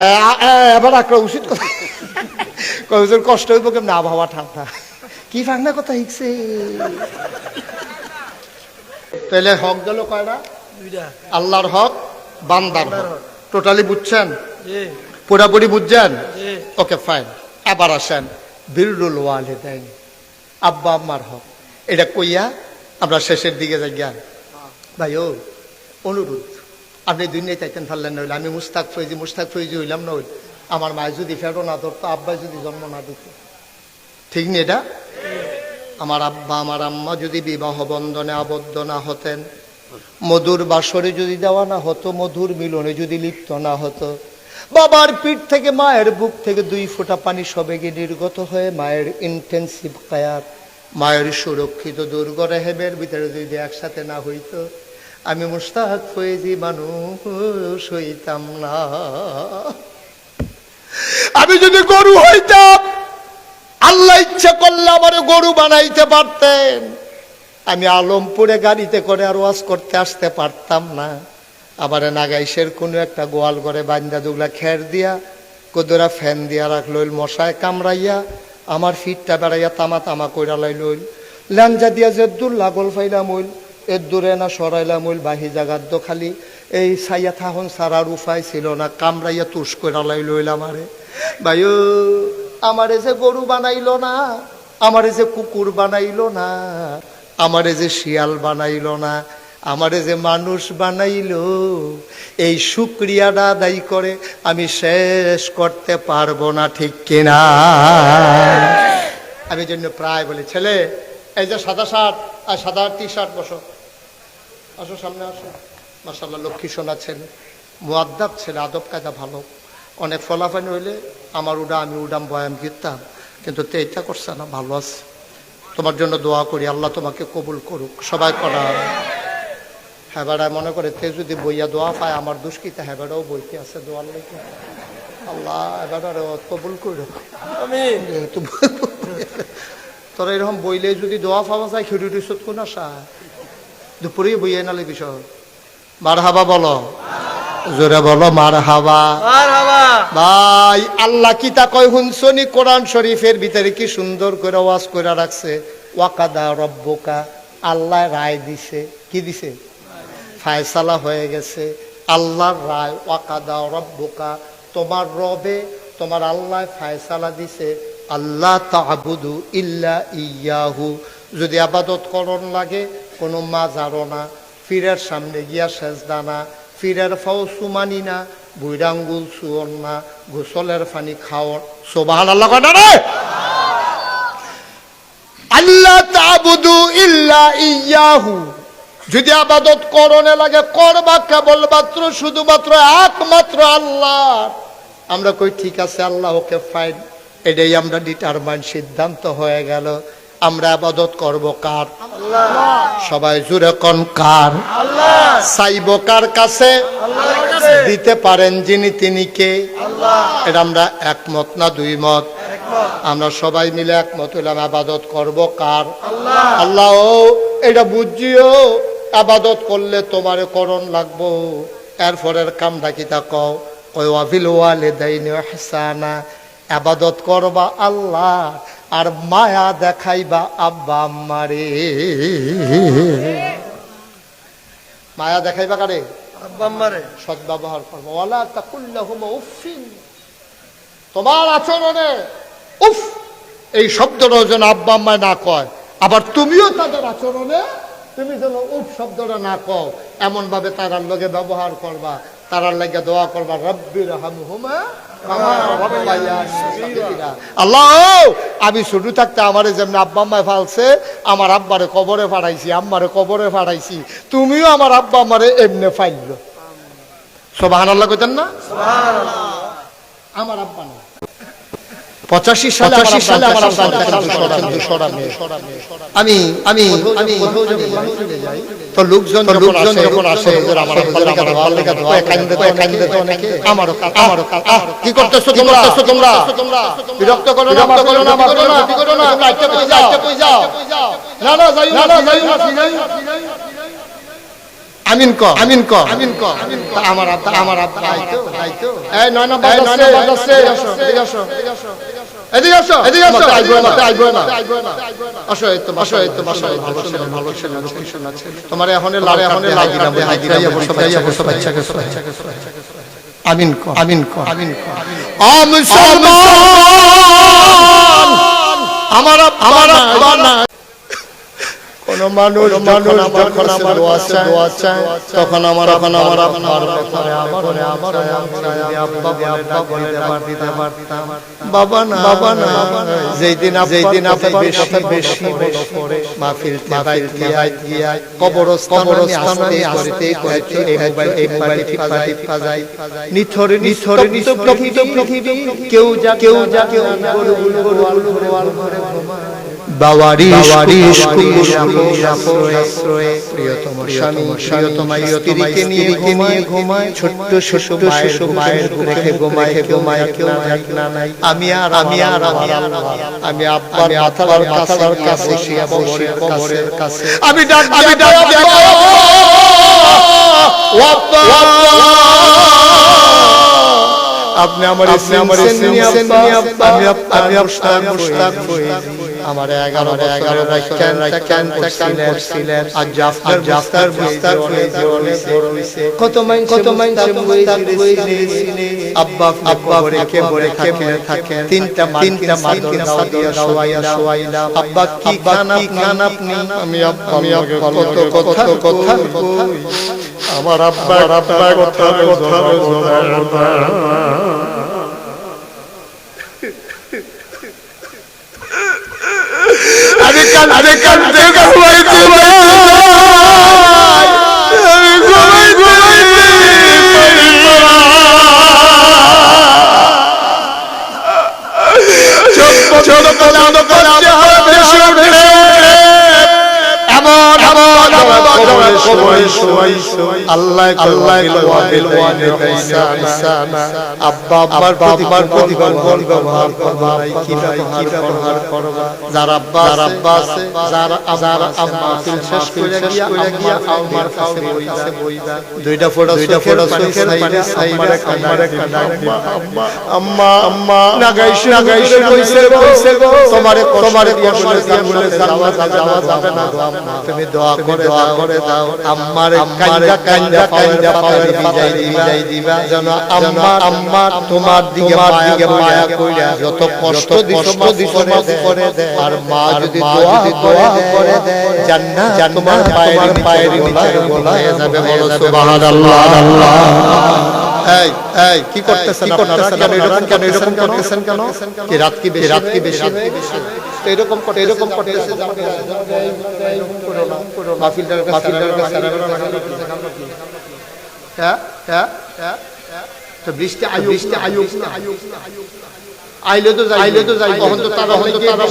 এবার উচিত কথা কয়েকজন কষ্ট হইব কেমন? আবহাওয়া ঠান্ডা। কি ফাংনা কথা শিখছে তাহলে হক গেল কয়টা? আল্লাহর হক বান্দার হক। টোটালি বুঝছেন? পুরাপুরি বুঝছেন? ওকে ফাইন আবার আসেন। বিরুল ওয়ালিদাইন। আব্বা আম্মার হক। এটা কইয়া আমরা শেষের দিকে যাই জ্ঞান ভাই ও অনুরোধ। আপনি দুনিয়ায় চাইতেন পারলেন না হইলে। আমি মুস্তাক ফৈজি মুস্তাক ফৈজি হইলাম না হইল। আমার মায়ের যদি ফেরো না ধরতো আব্বাই যদি জন্ম না দিত। ঠিক নি এটা? আমার আব্বা, আমার আম্মা যদি বিবাহ বন্ধনে আবদ্ধ না হতেন, মধুর বাসরে যদি দেওয়া না হতো, মধুর মিলনে যদি লিপ্ত না হতো, বাবার পিঠ থেকে মায়ের বুক থেকে দুই ফোঁটা পানি সবেগে নির্গত হয়ে মায়ের ইন্টেন্সিভ কায়ার মায়ের সুরক্ষিত দুর্গ রেহেবের ভিতরে যদি একসাথে না হইতো আমি মুস্তাক ফয়েজি মানুষ হইতাম না। আমি যদি গরু হইতাম, আল্লাহ ইচ্ছা করলে আমার গরু বানাইতে পারতেন। আমি আলমপুরে গাড়িতে করে আর ওয়াজ করতে আসতে পারতাম না। আবার নাগাইশের কোনো একটা গোয়াল করে বান্দা দুগলা খের দিয়া, কদরা ফ্যান দিয়া রাখল মশায় কামড়াইয়া আমার ফিটটা বেড়াইয়া তামা তামা কইরা লাইল ল্যাঞ্জা দিয়া যে দূর লাগল ফাইলাম হইল এর দূরে না সরাইলাম হইল বাহি জাগার দো খালি। এই সাইয়া থাহন সারার উপায় ছিল না, কামড়াইয়া তুষ কইরা লাইল আমারে। ভাইও, আমারে যে গরু বানাইল না, আমারে যে কুকুর বানাইল না, আমারে যে শিয়াল বানাইল না, আমারে যে মানুষ বানাইল, এই শুক্রিয়াটা আদায় করে আমি শেষ করতে পারব না ঠিক কিনা। আমি জন্য প্রায় বলি ছেলে এই যে সাদা শার্ট আর সাদা টি শার্ট বসো। আসো সামনে আসো। মাসাল্লাহ লক্ষ্মী সোনা ছেলে মুয়াদ্দাব ছেলে আদব কায়দা ভালো। অনেক ফলাফানি হইলে আমার উডা আমি উডাম বয়াম গিরতাম কিন্তু তে এটা করছে না ভালো আছে। তোমার জন্য দোয়া করি আল্লাহ তোমাকে কবুল করুক। সবাই করা হ্যাঁ মনে করে তে যদি বইয়া দোয়া পায় আমার দুষ্কৃতা হ্যাঁ বইতে আছে দোয়ার লেগে আল্লাহ এবার কবুল করুক। যেহেতু তোরা এরকম বইলে যদি দোয়া পাওয়া যায় খিড়ি সুদ কোন আসা দুপুরেই বইয়ে নালে বিষয়। মার হাবা বলো। জোরে বলো মার হাবা ভাই আল্লাহ কি তা কয় হুনসনি কোরআন শরীফের ভিতরে কি সুন্দর করে ওয়াজ করে রাখছে? ওয়াকাদা রব্বকা আল্লাহ রায় দিছে। কি দিছে? ফায়সালা হয়ে গেছে। আল্লাহর রায় ওয়াকাদা রব্বকা তোমার রবে তোমার আল্লাহ ফায়সালা দিছে। আল্লাহ তাবুদু ইল্লা ইয়াহু। যদি আবাদত করণ লাগে, কোনো মা মাজারও না। ফিরের সামনে গিয়া শেষ দানা ফিরের ফাও সুমানি না। বুইরাঙ্গুল সুয়ন না। গোসলের পানি খাওয়ার সোবাহান আল্লাহ কটা রে? আল্লাহ তাবুদু ইল্লা ইয়াহু। যদি আবাদত করণে লাগে, করবা কেবলমাত্র, শুধুমাত্র একমাত্র আল্লাহ। আমরা কই, ঠিক আছে, আল্লাহকে ফাইন এটাই আমরা ডিটারমাইন সিদ্ধান্ত হয়ে গেল। আমরা আবাদত করব কার? সবাই জুড়ে কন কার? চাইব কার কাছে? দিতে পারেন যিনি তিনি কে? এটা আমরা একমত না দুই মত? আমরা সবাই মিলে একমত হইলাম আবাদত করব কার? আল্লাহ। এটা বুঝিও আবাদত করলে তোমারে করণ লাগবো। এরপরের কামটা কি তা কও? ওই অভিল ওয়ালে দাইনি হাসানা আবাদত করবা আল্লাহ আর মায়া দেখাইবা আব্বা আম্মারে। মায়া দেখাইবা কারে? সদ্ব্যবহার করব। তাকুল্লাহুমা উফিন তোমার আচরণে উফ এই শব্দটা যেন আব্বা আম্মায় না কয়। আবার তুমিও তাদের আচরণে তুমি যেন উফ শব্দটা না কও। এমন ভাবে তারার লগে ব্যবহার করবা। তারার লাগে দোয়া করবা রব্বির রাব্বায়ানি সগীরা। আল্লাহ আমি ছোট থাকতে আমারে যেমন আব্বা আম্মায় ফালছে আমার আব্বারে কবরে ফাড়াইছি আম্মারে কবরে ফাড়াইছি। তুমিও আমার আব্বা আমারে এমনে ফাইল। সোবাহান আল্লাহ কইতেন না? আমার আব্বা না। পঁচাশি সালে পঁচাশি সালে আমি আমি আমি তো লোকজন লোকজন যখন আসে আমারও আমারও কি করতেছো তোমরা? তোমরা? বিরক্ত করো না করো না করো না কি করো না যাও। না না যাই না না যাই না আমিন ক আমিন ক আমিন ক আমার আব্বা আমার আব্বা। আইতো আইতো এই নয় না বাজাচ্ছে। বাজাচ্ছে। এদিকে আসো এদিকে আসো এদিকে আসো। আইবো না আইবো না। আসো। এই তো আসো এই তো আসো ভালো ছেলে ভালো ছেলে আছে তোমার এখন লাল এখন হাই দিলাম বসো বাচ্চা বসো বাচ্চা বসো বাচ্চা আমিন কো আমিন কো আমিন কো আ মুসলমান আমার আমার আমার না কোন মানুষ মানুষ যখন আমার দোয়া চায় তখন আমার তখন আমার আপনার ব্যাপারে আমার আমার বাবা না বাবা না যেই দিন যেই দিন আপনি বেশি বেশি পড়ে মাহফিল মাহফিল গিয়ায় কবরস্থান কবরস্থান আস্তে করতে এই মোবাইল এই মোবাইল টিপা যায় নিথরে নিথরে পৃথিবী কেউ যা কেউ যা কেউ গরু গরু গরু ঘরে ঘুমায়। আমি আর আমি আর আমি আব্বার মাথার মাথার কাছে কাছে আমি ডাক আমি ডাক আপনি আমার আপনি আমার আমি আমি আমার এগারো এগারো ক্যান ক্যান ক্যান করছিলেন আর জাফর জাফর মুস্তাক কত মাইন কত মাইন আব্বা আব্বা রেখে বলে থাকে থাকে তিনটা তিনটা আব্বা কি খান আপনি আমি আব্বা আমি কত কথা আমার আব্বা আব্বা কথা কথা ছোট ছোট কালাম এমন এমন আল্লাহ আব্বা আব্বার যারা আব্বা যারা আব্বা আছে যারা যারা শেষ করে গিয়া আমার কাছে দুইটা ফটো দুইটা ফটো সাইডে সাইডে কামারে কামারে আম্মা আম্মা আম্মা নাগাইশ নাগাইশ কইছে কইছে তোমারে তোমারে কষ্ট দিয়া বলে যাওয়া যাবে না তুমি দোয়া করে করে দাও আম্মারে কান্দা কান্দা কান্দা পাওয়ার বিজাই বিজাই দিবা। যেন আম্মা আম্মা তোমার দিকে মায়া মায়া কইরা যত কষ্ট কষ্ট দিছো করে দে আর মা যদি দোয়া দোয়া করে দে জান্নাত তোমার পায়ের পায়ের নিচে গোলায় যাবে বলো সুবহানাল্লাহ আল্লাহ এই এই কি করতেছেন আপনারা? কেন এরকম কেন এরকম করতেছেন কেন? কি রাত কি বেশি? রাত কি বেশি? এরকম করতে এরকম করতে মাহফিলটার মাহফিলটার হ্যাঁ হ্যাঁ হ্যাঁ তো বৃষ্টি আয়ু বৃষ্টি আয়ু আইলে তো যাই তো যাই তখন তো তারা হয়তো তারা